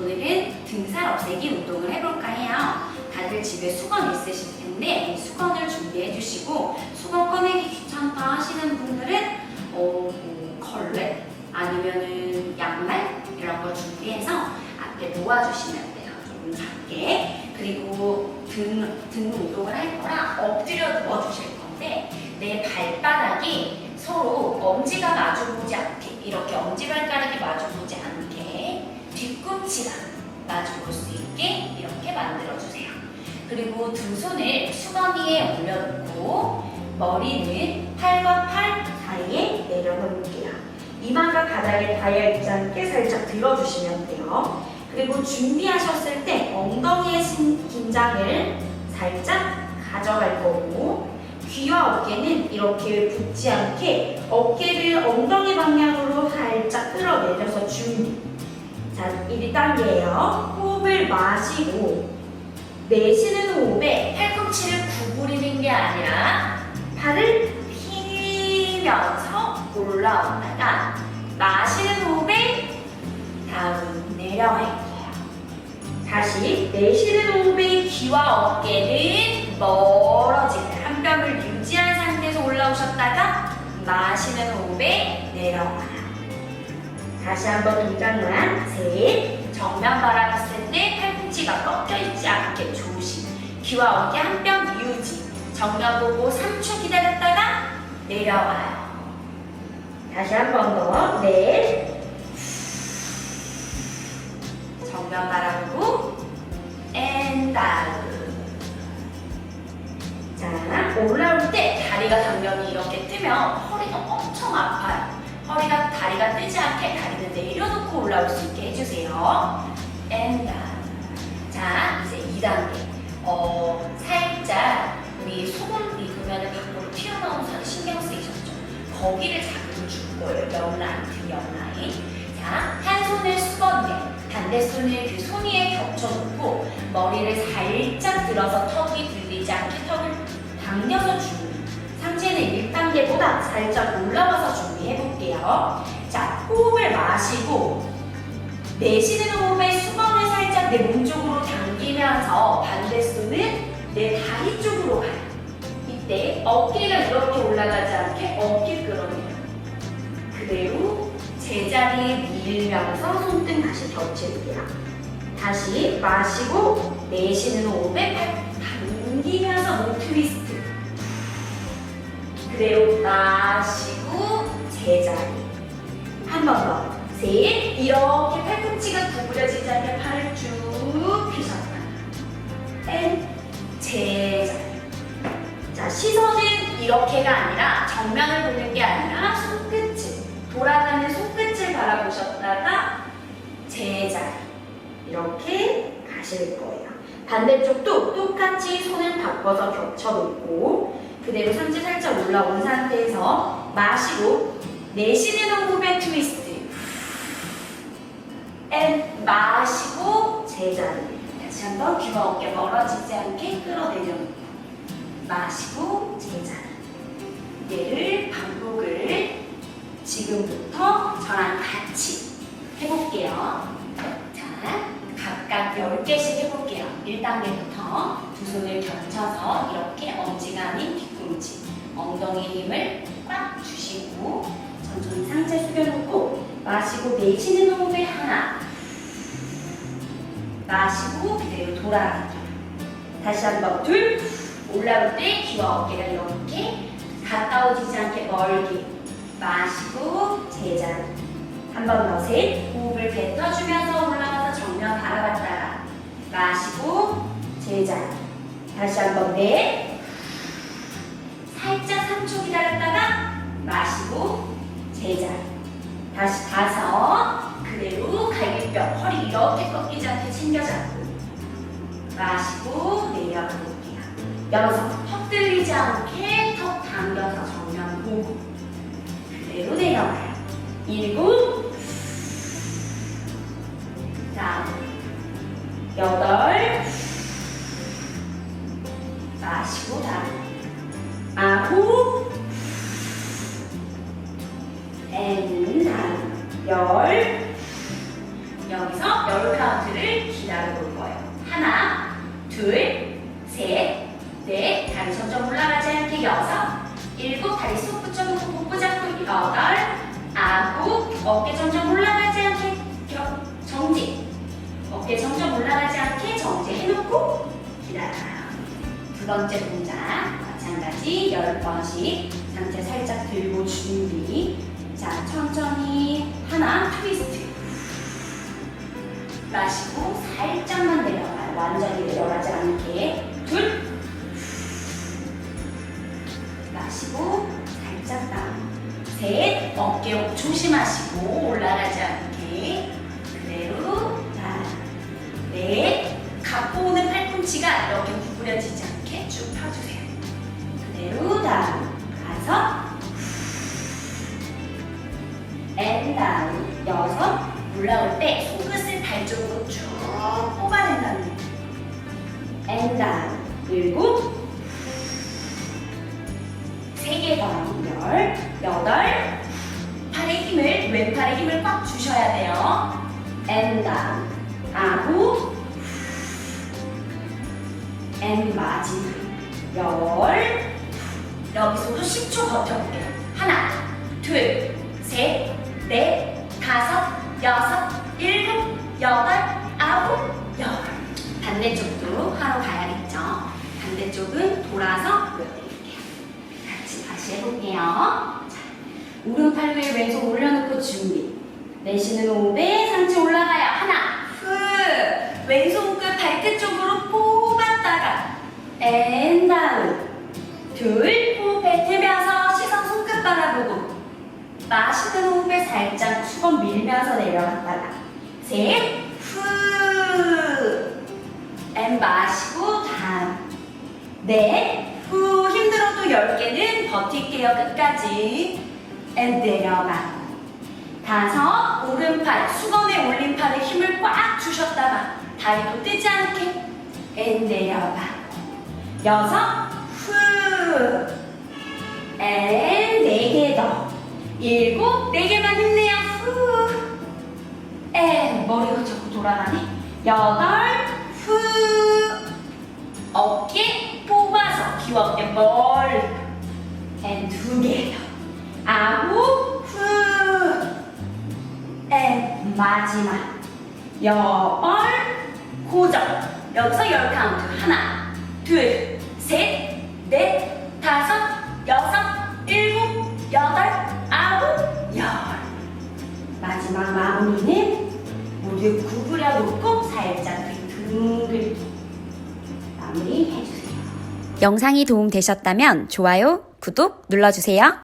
오늘은 등살 없애기 운동을 해볼까 해요. 다들 집에 수건 있으실 텐데 이 수건을 준비해 주시고 수건 꺼내기 귀찮다 하시는 분들은 어, 뭐 걸레 아니면은 양말 이런 거 준비해서 앞에 놓아주시면 돼요. 조금 작게. 그리고 등, 등 운동을 할 거라 엎드려 누워주실 건데 내 발바닥이 서로 엄지가 마주보지 않게 이렇게 엄지발가락이 마주보지 않게 뒤꿈치가 마주 볼 수 있게 이렇게 만들어주세요. 그리고 두 손을 수건 위에 올려놓고 머리는 팔과 팔 사이에 내려놓을게요. 이마가 바닥에 닿아 있지 않게 살짝 들어주시면 돼요. 그리고 준비하셨을 때 엉덩이의 신- 긴장을 살짝 가져갈 거고 귀와 어깨는 이렇게 붙지 않게 어깨를 엉덩이 방향으로 살짝 끌어내려서 준비. 자, 1단계예요. 호흡을 마시고 내쉬는 호흡에 팔꿈치를 구부리는 게 아니라 팔을 펴면서 올라왔다가 마시는 호흡에 다음 내려갈 거예요. 다시 내쉬는 호흡에 귀와 어깨는 멀어지게 한 뼘을 유지한 상태에서 올라오셨다가 마시는 호흡에 내려가요. 다시 한번 동작만 팔꿈치가 꺾여 있지 않게 조심. 귀와 어깨 한 뼘 유지. 정면 보고 3초 기다렸다가 내려와요 다시 한 번 더. 넷 정면 바라보고 앤 다운 자 올라올 때 다리가 당연히 이렇게 뜨면 허리가 엄청 아파요. 허리가 다리가 뜨지 않게 다리는 내려놓고 올라올 수 있게 해주세요. 자, 이제 2단계. 어, 살짝 우리 소금 익으면 밖으로 튀어나온 살 신경 쓰이셨죠? 거기를 자극을 줄 거예요. 몇 라인, 등 옆 라인. 자, 한 손을 수건 위에, 반대 손을 그 손 위에 겹쳐놓고 머리를 살짝 들어서 턱이 들리지 않게 턱을 당겨서 준비. 상체는 1단계보다 살짝 올라와서 준비해 볼게요. 자, 호흡을 마시고 내쉬는 호흡에 쪽으로 당기면서 반대 손은 내 다리 쪽으로 가요. 이때 어깨가 이렇게 올라가지 않게 어깨 끌어내요. 그대로 제자리에 밀면서 손등 다시 겹칠게요. 다시 마시고 내쉬는 호흡에 팔 당기면서 몸 트위스트. 그대로 마시고 제자리 한 번 더. 셋. 이렇게 팔꿈치가 구부려지지 않게 팔을 쭉 이렇게가 아니라 정면을 보는 게 아니라 손끝을 돌아가는 손끝을 바라보셨다가 제자리 이렇게 가실 거예요. 반대쪽도 똑같이 손을 바꿔서 겹쳐놓고 그대로 상체 살짝 올라온 상태에서 마시고 내쉬는 호흡에 트위스트. 앤 마시고 제자리. 다시 한번 귀와 어깨 멀어지지 않게 끌어내려놓고 마시고 제자리 얘를 반복을 지금부터 저랑 같이 해볼게요. 자 각각 10개씩 해볼게요. 1단계부터 두 손을 겹쳐서 이렇게 아닌 뒤꿈치 엉덩이 힘을 꽉 주시고 천천히 상체 숙여놓고 마시고 내쉬는 호흡에 하나 마시고 그대로 돌아가기. 다시 한번 둘 올라올 때 귀와 어깨가 이렇게 가까워지지 않게 멀게 마시고 제자리 한번더셋 호흡을 뱉어주면서 올라가서 정면 바라봤다가 마시고 제자리 다시 한번 넷 살짝 3초 기다렸다가 마시고 제자리 다시 다섯 그대로 갈비뼈 허리 이렇게 꺾이지 않게 챙겨잡고 마시고 내려가 볼게요. 여섯 턱 들리지 않게 턱 당겨서 정면 보고 그대로 내려가요. 일곱 자 여덟 마시고 자 아홉 앤 다음 열. 여기서 열 카운트를 기다려 볼 거예요. 하나, 둘, 셋, 넷, 다리 점점 올라가지 않게 여섯, 일곱, 다리 쏙 붙여놓고 목 붙잡고 여덟, 아홉, 어깨 점점 올라가지 않게 겨- 정지. 어깨 점점 올라가지 않게 정지해놓고 기다려요. 두 번째 동작 마찬가지 열 번씩 상체 살짝 들고 준비. 자 천천히 하나 트위스트. 마시고 살짝만 내려가요. 완전히 내려가지 않게 둘. 마시고 살짝 다운. 셋 어깨 조심하시고 올라가지 않게 그대로 하나 넷 갖고 오는 팔꿈치가 이렇게 구부려지지 더 열, 여덟 팔의 힘을 왼팔의 힘을 꽉 주셔야 돼요. 앤 다운 아홉 앤 마지막 열 여기서도 10초 버텨볼게요. 하나, 둘, 셋, 넷, 다섯, 여섯, 해볼게요. 자, 오른팔 위에 왼손 올려놓고 준비. 내쉬는 호흡에 상체 올라가요. 하나, 후. 왼손 끝 발끝 쪽으로 뽑았다가 앤 다운. 둘, 호흡 뱉으면서 시선 손끝 바라보고 마시는 호흡에 살짝 수건 밀면서 내려갔다가 셋, 후. 앤 마시고 다운. 넷, 10개는 버틸게요, 끝까지. 내려봐. 다섯, 오른팔, 수건에 올린 팔에 힘을 꽉 주셨다가 다리도 뜨지 않게 내려봐. 여섯, 후 앤네개 더. 일곱, 네 개만 힘내요. 후앤 머리가 자꾸 돌아가네. 여덟, 후 어깨 귀엽게 멀리 앤두 개. 더 아홉 후앤 마지막. 열 고정. 여기서 열 카운트. 하나 둘 셋 넷 다섯 여섯 일곱 여덟 아홉 열. 마지막 마무리는 무릎 구부려 놓고 살짝 해주세요. 영상이 도움되셨다면 좋아요, 구독 눌러주세요.